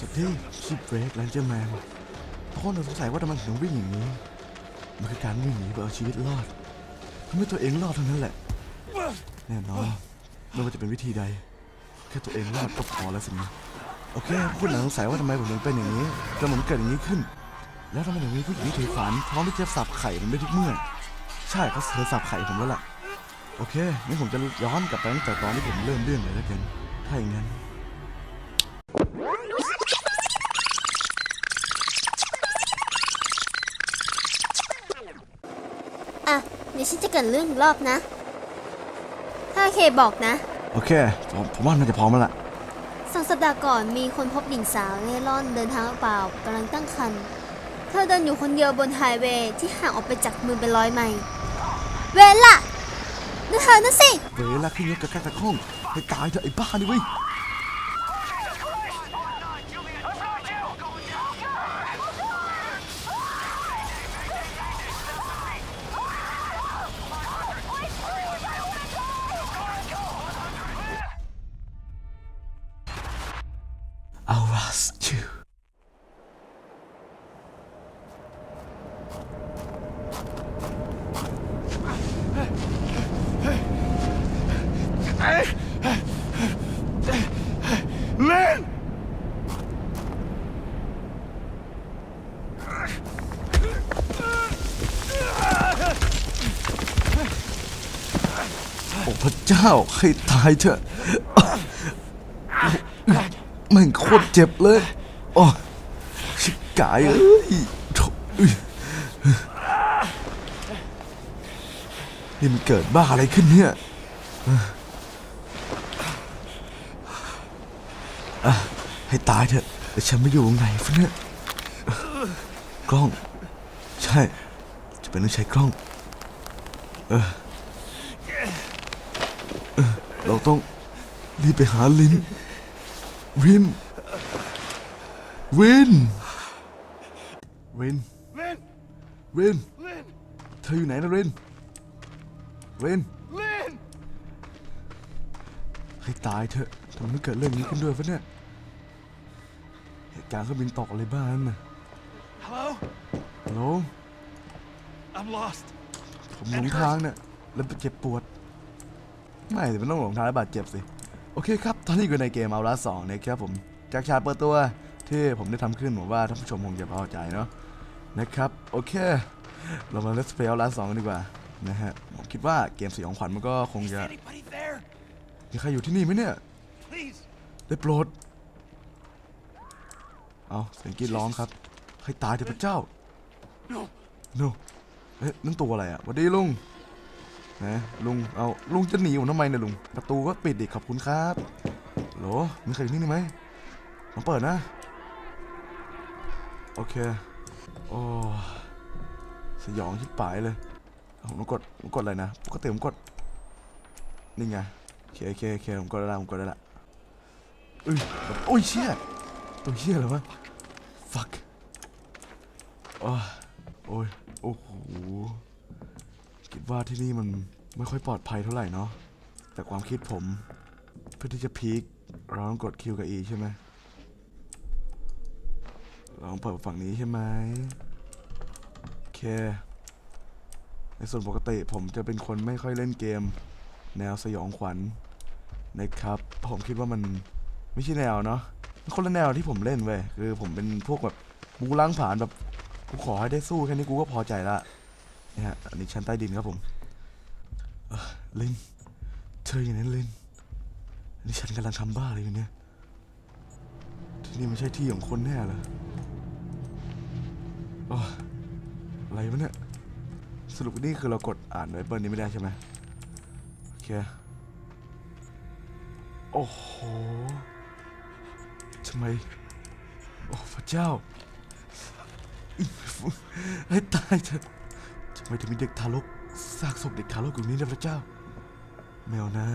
สวัสดีชิปเบรกแลนเจอร์แมนทุกคนสงสัยว่าทำไมถึงวิ่งอย่างนี้ มันคือการวิ่งหนีเพื่อเอาชีวิตรอดทำให้ตัวเองรอดเท่านั้นแหละ แน่นอนไม่ว่าจะเป็นวิธีใด แค่ตัวเองรอดก็พอแล้วสินะโอเคคุณหลังสงสัยว่าทำไมผมถึงเป็นอย่างนี้ทำไมผมเกิดอย่างนี้ขึ้น แล้วทำไมถึงมีผู้หญิงที่ถือขวานพร้อมที่จะสับไข่ผมได้ทุกเมื่อ ใช่เขาเธอสับไข่ผมแล้วล่ะ โอเคงั้นผมจะย้อนกลับไปตั้งแต่ตอนที่ผมเริ่มเรื่องเลยแล้วกัน ถ้าอย่างนั้น ดี๋ยวฉันจะเกิดเรื่องอีกรอบนะ ถ้าเคบอกนะ โอเคผมผมว่าน่าจะพร้อมแล้วล่ะ สองสัปดาห์ก่อนมีคนพบหญิงสาวเร่ร่อนเดินทางเปล่ากำลังตั้งครรภ์ เธอเดินอยู่คนเดียวบนไฮเวย์ที่ห่างออกไปจากเมืองเป็นร้อยไมล์เวล่ะนั่นเธอนั่นสิ เวลาขึ้นรถกระแกกระข้องให้ตายเถอะไอ้บ้านี่เว้ย พระเจ้าให้ตายเถอะแม่งโคตรเจ็บเลยโอ้ชิบกายเอ้ยโถ่เอ้ยนี่มันเกิดบ้าอะไรขึ้นเนี่ยอะให้ตายเถอะแต่ฉันไม่อยู่ตรงไหนฟะเนี่ยกล้อง ใช่ จะเป็นต้องใช้กล้อง เราต้องรีบไปหาลิน วิน วิน วินเล่นวินเล่นเธออยู่ไหนนะวิน วินเล่นให้ตายเถอะทำไมไม่เกิดเรื่องนี้ขึ้นด้วยฟะเนี่ยเหตุการณ์เครื่องบินตกอะไรบ้างน่ะ Hello ฮัลโหล I'm lost ผมหลงทางเนี่ยแล้วเจ็บปวด ไม่แต่มันต้องหลงทางแล้วบาดเจ็บสิ โอเคครับ ตอนนี้อยู่ในเกมเอาละสองนะครับผม จากฉากเปิดตัวที่ผมได้ทำขึ้นผมว่าท่านผู้ชมคงจะพอใจเนาะนะครับ โอเค เรามา Let's Play เอาละสองกันดีกว่านะฮะ ผมคิดว่าเกมสยองขวัญมันก็คง Is จะ anybody there มีใครอยู่ที่นี่ไหมเนี่ย please ได้โปรด เอาเสียงกรีดร้องครับให้ตายเถอะพระเจ้า no โนเอ๊ะนั่นตัวอะไรอะหวัสดีลุง นะลุงเอาลุงจะหนีผมทำไมเนี่ยลุงประตูก็ปิดดิขอบคุณครับโหลมีใครอยู่นี่ไหมมาเปิดนะ โอเคโอ้สยองชิบปายเลยเอาผมกดผมกดอะไรนะปกติผมกดนี่ไงโอเคโอเคโอเคผมกดได้ละผมกดได้ละเอ้ยโอ้ยเชี่ยตัวเชี่ยอะไรวะ fuck โอ้ยโอ้โห ว่าที่นี่มันไม่ค่อยปลอดภัยเท่าไหร่เนาะแต่ความคิดผม เพื่อที่จะพีคเราต้องกดคิวกับ E ใช่ไหมลองเปิดฝั่งนี้ใช่ไหมโอเค ในส่วนปกติผมจะเป็นคนไม่ค่อยเล่นเกม แนวสยองขวัญนะครับ ผมคิดว่ามันไม่ใช่แนวเนาะมันคนละแนวที่ผมเล่นเว้ยคือผมเป็นพวกแบบบูล้างผ่านแบบกูขอให้ได้สู้แค่นี้กูก็พอใจละ นี่ฮะอันนี้ชั้นใต้ดินครับผมเอ่อลินเธออยู่ไหนลินอันนี้ฉันกำลังทำบ้าอะไรอยู่เนี่ยที่นี่ไม่ใช่ที่ของคนแน่เลยโอ้ยอะไรวะเนี่ยสรุปนี่คือเรากดอ่านไวเปิลนี้ไม่ได้ใช่ไหมโอเคโอ้โหทำไมโอ้พระเจ้าให้ตายเถอะ ทำไมถึงมีเด็กทารกซากศพเด็กทารกอยู่นี้นะพระเจ้า แมวนะ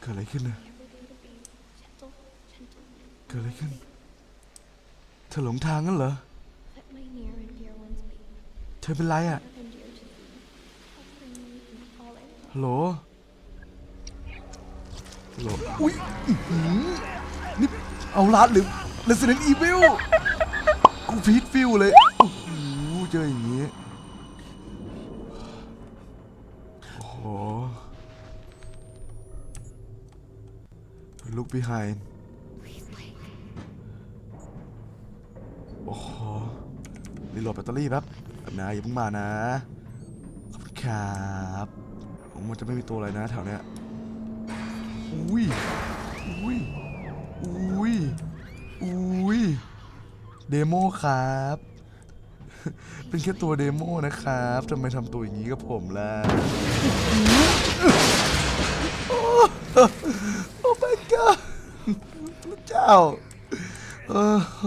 เกิดอะไรขึ้นนะเกิดอะไรขึ้นเธอหลงทางงั้นเหรอเธอเป็นไรอะฮัลโหลฮัลโหลอุ๊ยนี่ เอาลัดหรือ Resident Evil กูพีทฟิลเลย โอ้โห เจออย่างนี้ โอ้โห Look behind โอ้โหรีโหลดแบตเตอรี่แป๊บแบบนะอย่าเพิ่งมานะ ขอบคุณครับผมมันจะไม่มีตัวอะไรนะแถวเนี้ยอุ้ยอุ้ย อุ้ยอุ้ยเดโมครับ เป็นแค่ตัวเดโมนะครับทำไมทำตัวอย่างนี้กับผมล่ะโอ้ my god พระเจ้าโอ้โห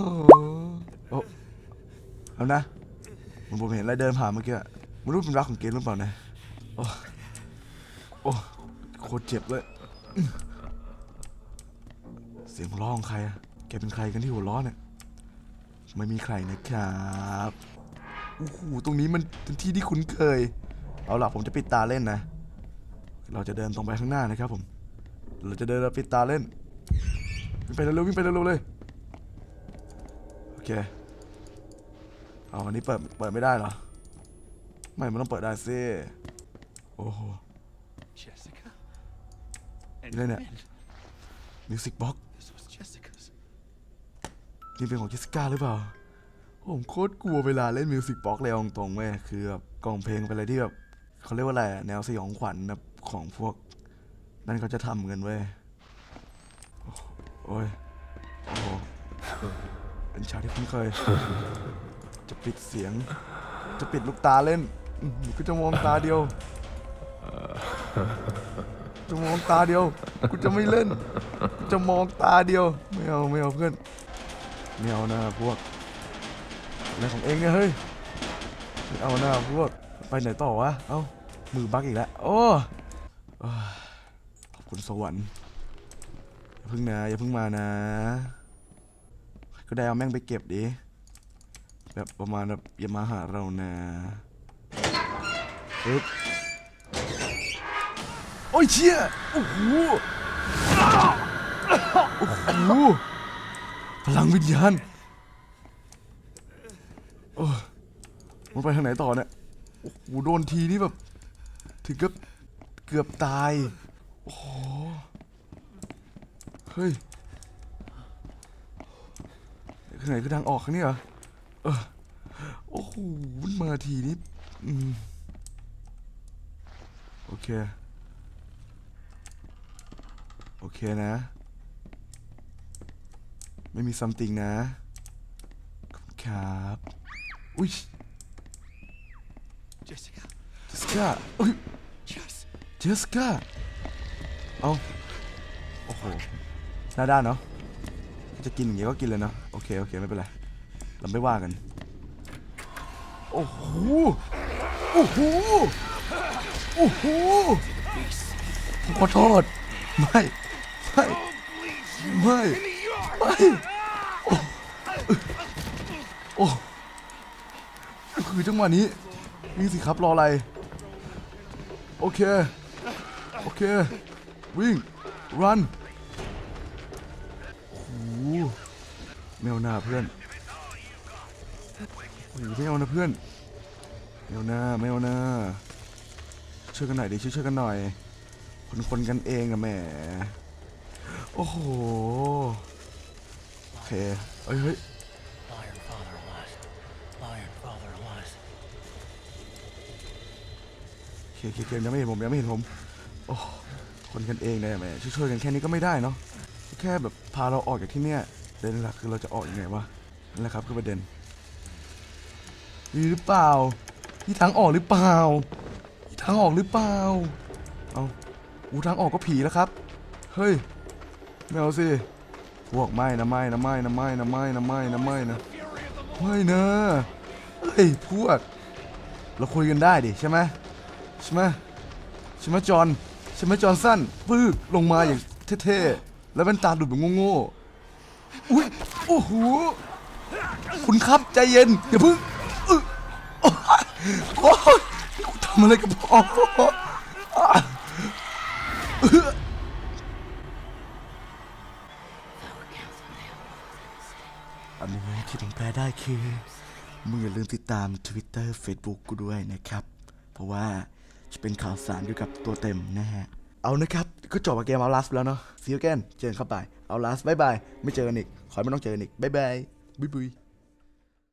โอ้เอานะมันผมเห็นอะไรเดินผ่านเมื่อกี้อะไม่รู้เป็นรักของเกมหรือเปล่านะโอ้โอ้โคตรเจ็บเลยเสียงหัวเราะของใครอะแกเป็นใครกันที่หัวเราะเนี่ยไม่มีใครนะครับโอ้โหตรงนี้มันเป็นที่ที่คุ้นเคย เอาล่ะผมจะปิดตาเล่นนะ เราจะเดินตรงไปข้างหน้านะครับผม เราจะเดินเราปิดตาเล่นวิ่งไปเร็วๆวิ่งไปเร็วๆเลยโอเคเอาอันนี้เปิดเปิดไม่ได้เหรอไม่มันต้องเปิดได้สิโอ้โห Jessica? And Lên nè. Finn. มิวสิกบ็อก This was Jessica's. นี่เป็นของเจสสิก้าหรือเปล่า ผมโคตรกลัวเวลาเล่นมิวสิกบ็อกเลยอาตรงๆเว้ยคือแบบกล่องเพลงเป็นอะไรที่แบบเขาเรียกว่าอะไรอะแนวสยองขวัญแบบของพวก นั่นเขาจะทำกันเว้ย โอ้ย โอ้โหเป็นฉากที่คุ้นเคย จะปิดเสียง จะปิดลูกตาเล่นอื้อหือกูจะมองตาเดียว จะมองตาเดียว กูจะไม่เล่น จะมองตาเดียว ไม่เอาไม่เอาเพื่อน ไม่เอานะพวกอะไรของเองเนี่ยเฮ้ย ไม่เอานะพวก ไปไหนต่อวะ เอ้า มือบักอีกแล้ว โอ้โอ้ยขอบคุณสวรรค์อย่าพิ่งนะ อย่าพิ่งมานะ ก็ได้เอาแม่งไปเก็บดิ แบบประมาณแบบอย่ามาหาเรานะปึ๊บโอ้ยเชี่ยโอ้โห โอ้โหพลังวิญญาณโอ้มันไปทางไหนต่อเนี่ย โอ้โห โดนทีนี่แบบ ถึงกับเกือบตาย โอ้โห เฮ้ยข้างไหนคือทางออกข้างนี้เหรอ เออ โอ้โห มันมาทีนี้อืมโอเค โอเคนะ ไม่มีซัมติงนะขอบคุณครับอุ้ย Jessica. เจสก้าอุ้ย Yes. เจสก้าเอาโอ้โหหน้าด้านเนาะจะกินอย่างเงี้ยก็กินเลยเนาะโอเคโอเคไม่เป็นไรเราไม่ว่ากันโอ้โหโอ้โหโอ้โหผมขอโทษไม่ไม่ไม่ไม่ โอ้โอ้คือจังหวะนี้นี่งสิครับรออะไร โอเค โอเค วิ่ง รันโอ้โหไม่เอาหน้าเพื่อนโอ้โหไม่เอานะเพื่อนไม่เอาหน้าไม่เอาหน้าช่วยกันหน่อยดิช่วยช่วยกันหน่อย คนคนกันเองอะแหมโอ้โห เคเฮ้ยเฮ้ยเคเคเคยังไม่เห็นผมยังไม่เห็นผมโอ้คนกันเองเนี่ยแหมช่วยๆกันแค่นี้ก็ไม่ได้เนาะแค่แบบพาเราออกจากที่เนี่ยเด็นหลักคือเราจะออกยังไงวะนั่นแหละครับคือประเด็นมีหรือเปล่ามีทางออกหรือเปล่ามีทางออกหรือเปล่าเอาอูทางออกก็ผีแล้วครับ เฮ้ยไม่เอาสิ พวกไม่นะไม่นะไม่นะไม่นะไม่นะไม่นะไม่นะไม่นะเฮ้ยพวก เราคุยกันได้ดิใช่ไหมใช่ไหมใช่ไหมจอนใช่ไหมจอนสั้นปื้กลงมาอย่างเท่ๆแล้วเป็นตาดุดแบบโง่ๆอุ้ยโอ้โหคุณครับใจเย็นอย่าเพิ่งโอ้ยทำอะไรกับพ่อ อันนี้ที่ผมแปลได้คือมึงอย่าลืมติดตาม Twitter Facebook กูด้วยนะครับ เพราะว่าจะเป็นข่าวสารเกี่ยวกับตัวเต็มนะฮะ เอานะครับ ก็จบเกมเอาลัสแล้วเนาะซีอูแกนเจอกันเข้าไปเอาลัสบายบาย ไม่เจอกันอีก ขอไม่ต้องเจอกันอีกบายบายบุยบุย